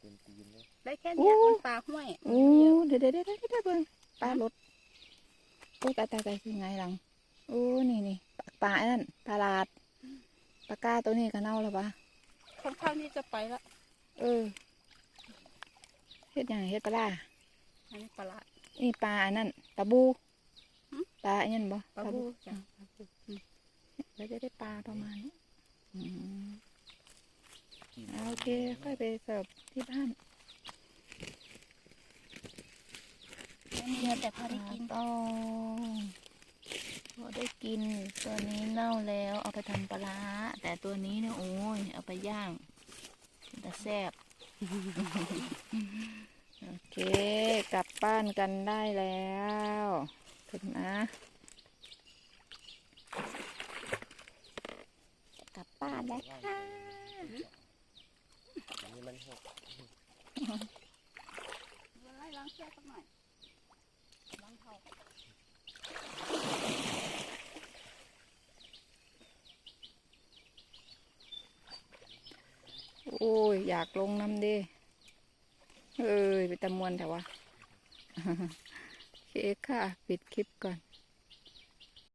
เต็มตีนเลยได้แค่เนี้ยโอ้มันปลาห้วยโอ้เดี๋ยวเดี๋ยวเดี๋ยวเดี๋ยวเดี๋ยวเบิ่งปลารถโอ้ตายตายตายคือไงหลังโอ้นี่นี่ปลาปลาอันนั่นปลาลาดปลากาตัวนี้ก็เน่าแล้วปะค่อนข้างที่จะไปละเออเฮ็ดหยังเฮ็ดปลาร้าอันนี้ปลาละนี่ปลาอันนั่นปลาบูหึปลาอันนั้นบ่ปลาบูจ้ะปลาบูอืม แล้วจะได้ปลาประมาณนี้อืม กินเอาโอเค ค่อยไปเสิร์ฟที่บ้านไม่มีเงินแต่พอได้กินต้องพอได้กิน ตัวนี้เน่าแล้วเอาไปทำปลาร้าแต่ตัวนี้เนี่ยโอ้ยเอาไปย่างแต่แซ่บโอเค กลับบ้านกันได้แล้วถึงนะกลับบ้านแล้วค่ะอัน นี้มันหกไล่ล้างเชือกสักหน่อยล้างเท้าโอ้ย อยากลงน้ำดิเอ้ย ไปตะมวนแต่ว่า โอเคค่ะ ปิดคลิปก่อน